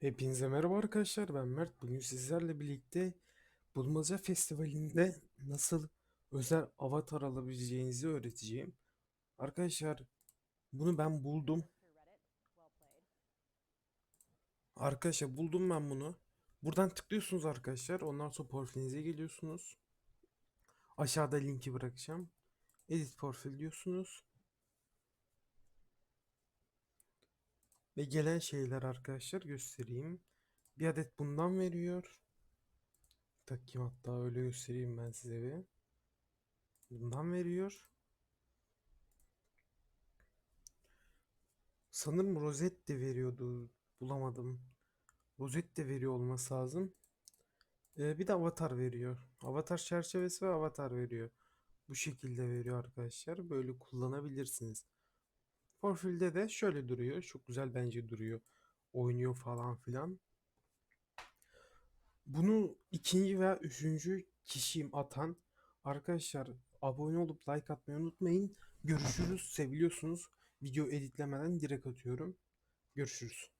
Hepinize merhaba arkadaşlar ben Mert. Bugün sizlerle birlikte Bulmaca Festivali'nde nasıl özel avatar alabileceğinizi öğreteceğim. Arkadaşlar bunu ben buldum. Arkadaşlar buldum ben bunu. Buradan tıklıyorsunuz arkadaşlar. Ondan sonra profilinize geliyorsunuz. Aşağıda linki bırakacağım. Edit profil diyorsunuz. Ve gelen şeyler arkadaşlar göstereyim. Bir adet bundan veriyor. Takayım hatta öyle göstereyim ben size bir. Bundan veriyor. Sanırım rozet de veriyordu. Bulamadım. Rozet de veriyor olması lazım. Ee, bir de avatar veriyor. Avatar çerçevesi ve avatar veriyor. Bu şekilde veriyor arkadaşlar. Böyle kullanabilirsiniz. Profilde de şöyle duruyor. Çok güzel bence duruyor. Oynuyor falan filan. Bunu ikinci veya üçüncü kişiyim atan. Arkadaşlar abone olup like atmayı unutmayın. Görüşürüz. Seviliyorsunuz. Video editlemeden direkt atıyorum. Görüşürüz.